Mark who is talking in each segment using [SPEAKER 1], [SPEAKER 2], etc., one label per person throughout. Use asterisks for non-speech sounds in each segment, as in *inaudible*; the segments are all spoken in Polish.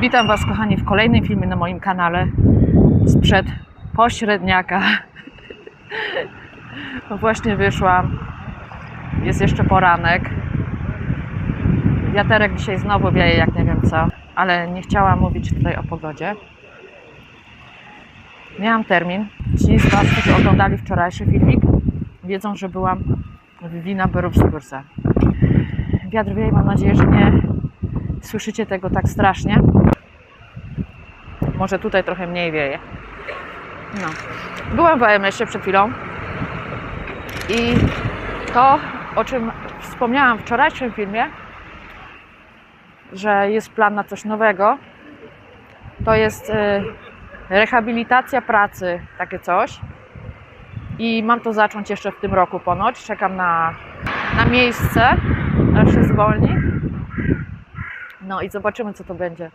[SPEAKER 1] Witam Was, kochani, w kolejnym filmie na moim kanale sprzed pośredniaka. *laughs* Właśnie wyszłam. Jest jeszcze poranek. Wiaterek dzisiaj znowu wieje, jak nie wiem co, ale nie chciałam mówić tutaj o pogodzie. Miałam termin. Ci z Was, którzy oglądali wczorajszy filmik, wiedzą, że byłam w Wina Berówskórze. Wiatr wieje, mam nadzieję, że nie słyszycie tego tak strasznie. Może tutaj trochę mniej wieje. No. Byłam w AMS-ie przed chwilą i to, o czym wspomniałam w wczorajszym filmie, że jest plan na coś nowego, to jest y, rehabilitacja pracy, takie coś. I mam to zacząć jeszcze w tym roku ponoć. Czekam na, na miejsce, aż się zwolni. No i zobaczymy, co to będzie.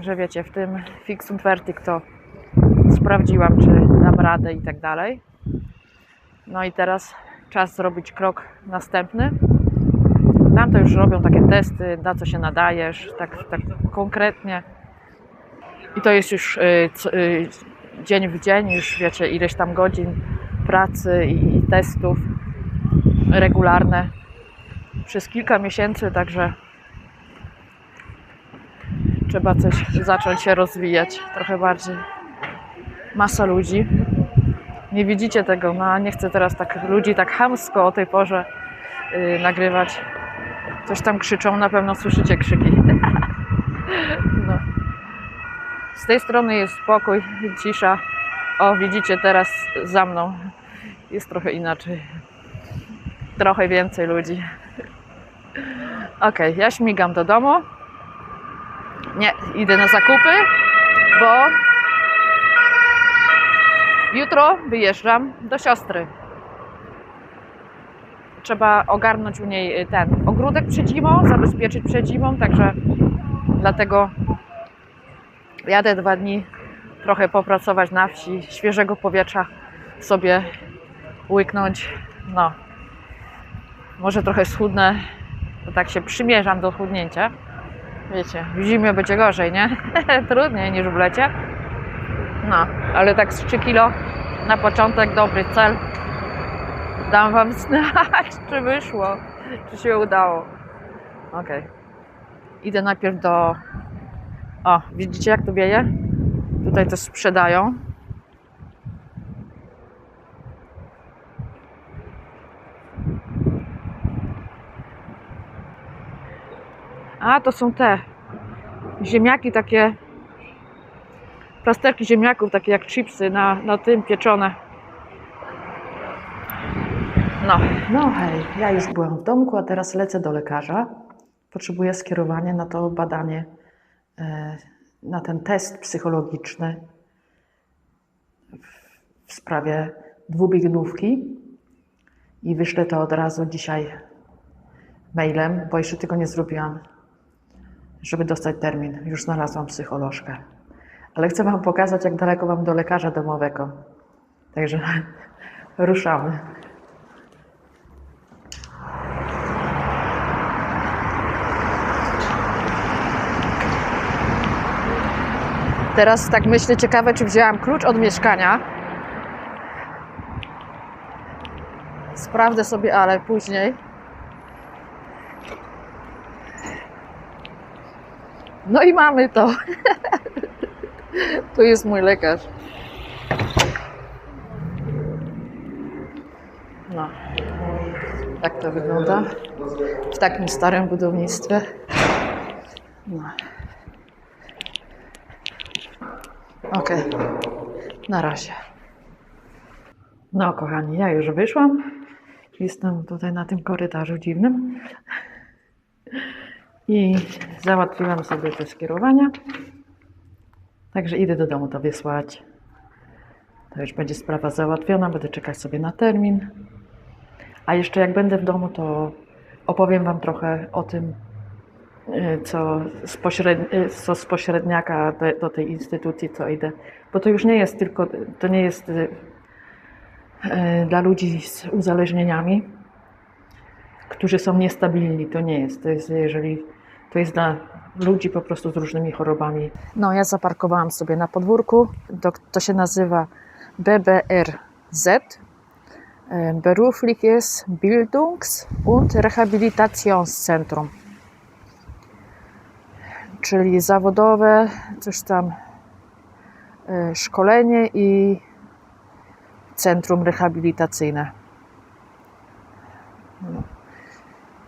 [SPEAKER 1] Że wiecie, w tym fixum vertic to sprawdziłam, czy dam radę i tak dalej. No i teraz czas zrobić krok następny. Tam to już robią takie testy, na co się nadajesz, tak, tak konkretnie. I to jest już y, y, dzień w dzień, już wiecie, ileś tam godzin pracy i, i testów regularne przez kilka miesięcy, także trzeba coś zacząć się rozwijać trochę bardziej. Masa ludzi. Nie widzicie tego, no nie chcę teraz tak ludzi tak chamsko o tej porze yy, nagrywać. Coś tam krzyczą, na pewno słyszycie krzyki. *laughs* no. Z tej strony jest spokój, cisza. O, widzicie teraz za mną jest trochę inaczej. Trochę więcej ludzi. *laughs* Ok, ja śmigam do domu. Nie, idę na zakupy, bo jutro wyjeżdżam do siostry. Trzeba ogarnąć u niej ten ogródek przed zimą, zabezpieczyć przed zimą, także dlatego jadę dwa dni trochę popracować na wsi, świeżego powietrza sobie łyknąć. No, może trochę schudnę, bo tak się przymierzam do chudnięcia. Wiecie, w zimie będzie gorzej, nie? *laughs* Trudniej niż w lecie. No, ale tak z 3 kilo na początek dobry cel. Dam Wam *laughs* znać, czy wyszło, czy się udało. Ok. Idę najpierw do. O, widzicie jak tu wieje? Tutaj to sprzedają. A, to są te ziemniaki takie, plasterki ziemniaków, takie jak chipsy na, na tym pieczone. No. No hej, ja już byłam w domku, a teraz lecę do lekarza. Potrzebuję skierowania na to badanie, e, na ten test psychologiczny w- sprawie dwubiegunówki i wyślę to od razu dzisiaj mailem, bo jeszcze tego nie zrobiłam żeby dostać termin. Już znalazłam psycholożkę. Ale chcę Wam pokazać, jak daleko mam do lekarza domowego. Także *laughs* ruszamy. Teraz tak myślę, ciekawe, czy wzięłam klucz od mieszkania. Sprawdzę sobie, ale później. No i mamy to. Tu jest mój lekarz. No. Tak to wygląda w takim starym budownictwie. No. Okej. Na razie. No, kochani, ja już wyszłam. Jestem tutaj na tym korytarzu dziwnym. I załatwiłam sobie te skierowania. Także idę do domu to wysłać. To już będzie sprawa załatwiona, będę czekać sobie na termin. A jeszcze jak będę w domu, to opowiem Wam trochę o tym, y, co z, y, co z pośredniaka do, do tej instytucji, co idę. Bo to już nie jest tylko, to nie jest y, dla ludzi z uzależnieniami, którzy są niestabilni. To nie jest. To jest, jeżeli To jest dla ludzi po prostu z różnymi chorobami. No, ja zaparkowałam sobie na podwórku. To, to się nazywa BBRZ. e, Berufliches Bildungs- und Rehabilitationszentrum. Czyli zawodowe, coś tam e, szkolenie i centrum rehabilitacyjne.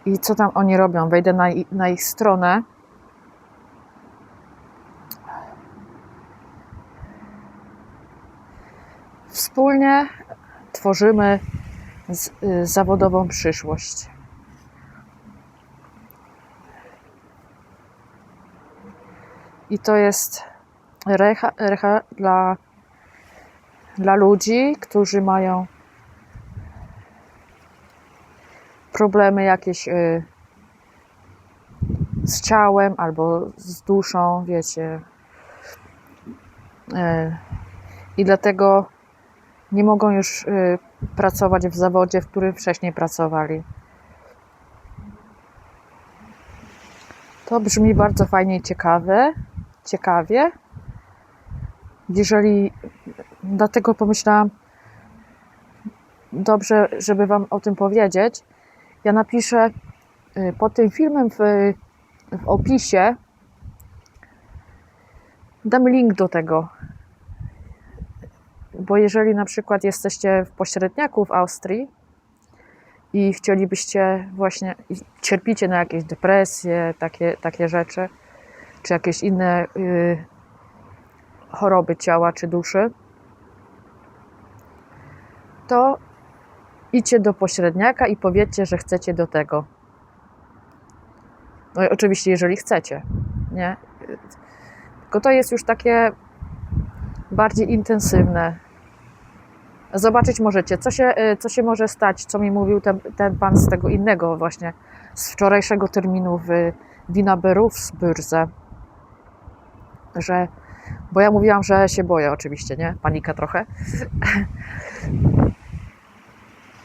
[SPEAKER 1] I co tam oni robią? Wejdę na, na ich stronę. Wspólnie tworzymy z, y, zawodową przyszłość. I to jest recha, recha dla, dla ludzi, którzy mają problemy jakieś y, z ciałem albo z duszą, wiecie. Y, I dlatego nie mogą już y, pracować w zawodzie, w którym wcześniej pracowali. To brzmi bardzo fajnie i ciekawe, ciekawie. Jeżeli dlatego pomyślałam, dobrze, żeby Wam o tym powiedzieć. Ja napiszę y, pod tym filmem w, w opisie. Dam link do tego. Bo jeżeli na przykład jesteście w pośredniaku w Austrii i chcielibyście właśnie, cierpicie na jakieś depresje, takie, takie rzeczy, czy jakieś inne y, choroby ciała czy duszy, to idźcie do pośredniaka i powiedzcie, że chcecie do tego. No i oczywiście, jeżeli chcecie, nie? Tylko to jest już takie bardziej intensywne. Zobaczyć możecie, co się, y, co się może stać, co mi mówił ten, ten pan z tego innego właśnie, z wczorajszego terminu w Wina Berufsbörse, że, bo ja mówiłam, że się boję oczywiście, nie? Panika trochę.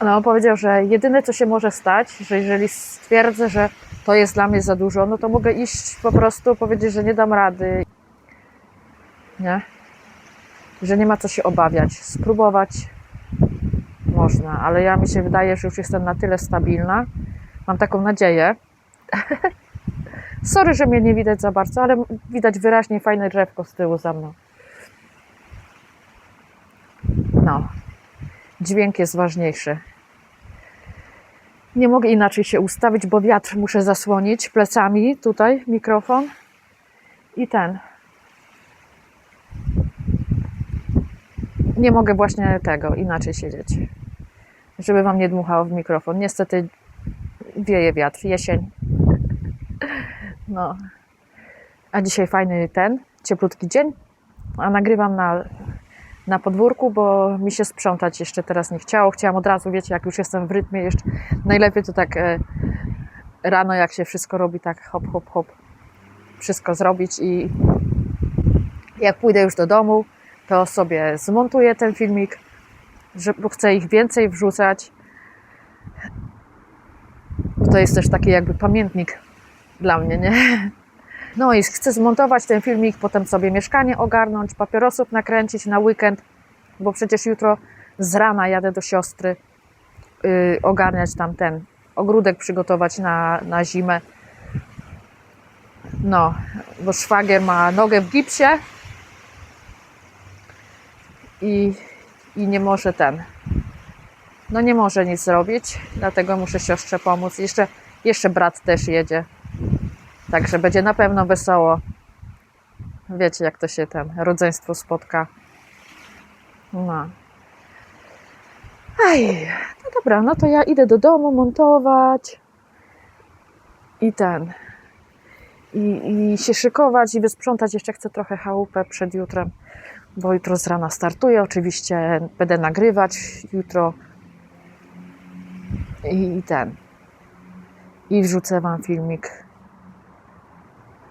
[SPEAKER 1] No, on powiedział, że jedyne co się może stać, że jeżeli stwierdzę, że to jest dla mnie za dużo, no to mogę iść po prostu powiedzieć, że nie dam rady. Nie? Że nie ma co się obawiać. Spróbować można, ale ja mi się wydaje, że już jestem na tyle stabilna. Mam taką nadzieję. *laughs* Sorry, że mnie nie widać za bardzo, ale widać wyraźnie fajne drzewko z tyłu za mną. No, dźwięk jest ważniejszy. Nie mogę inaczej się ustawić, bo wiatr muszę zasłonić plecami tutaj mikrofon i ten. Nie mogę właśnie tego inaczej siedzieć, żeby wam nie dmuchało w mikrofon. Niestety wieje wiatr, jesień. No. A dzisiaj fajny ten, cieplutki dzień, a nagrywam na na podwórku, bo mi się sprzątać jeszcze teraz nie chciało. Chciałam od razu, wiecie, jak już jestem w rytmie, jeszcze najlepiej to tak e, rano, jak się wszystko robi, tak hop, hop, hop, wszystko zrobić i jak pójdę już do domu, to sobie zmontuję ten filmik, że, bo chcę ich więcej wrzucać. To jest też taki jakby pamiętnik dla mnie, nie? No i chcę zmontować ten filmik, potem sobie mieszkanie ogarnąć, papierosów nakręcić na weekend, bo przecież jutro z rana jadę do siostry yy, ogarniać tam ten ogródek, przygotować na, na zimę. No, bo szwagier ma nogę w gipsie i, i nie może ten, no nie może nic zrobić, dlatego muszę siostrze pomóc. Jeszcze, jeszcze brat też jedzie. Także będzie na pewno wesoło. Wiecie, jak to się ten rodzeństwo spotka. No. Aj, no dobra, no to ja idę do domu montować i ten. I, I się szykować i wysprzątać. Jeszcze chcę trochę chałupę przed jutrem, bo jutro z rana startuję. Oczywiście będę nagrywać jutro i, i ten. I wrzucę Wam filmik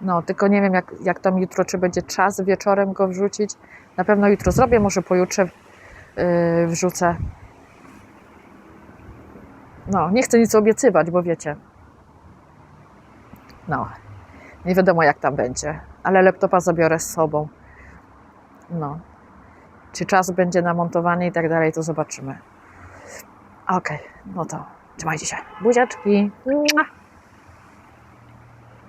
[SPEAKER 1] no, tylko nie wiem, jak, jak tam jutro, czy będzie czas wieczorem go wrzucić. Na pewno jutro zrobię, może pojutrze yy, wrzucę. No, nie chcę nic obiecywać, bo wiecie. No. Nie wiadomo jak tam będzie, ale laptopa zabiorę z sobą. No. Czy czas będzie na montowanie i tak dalej, to zobaczymy. Okej, no to trzymajcie się. Buziaczki. Mua.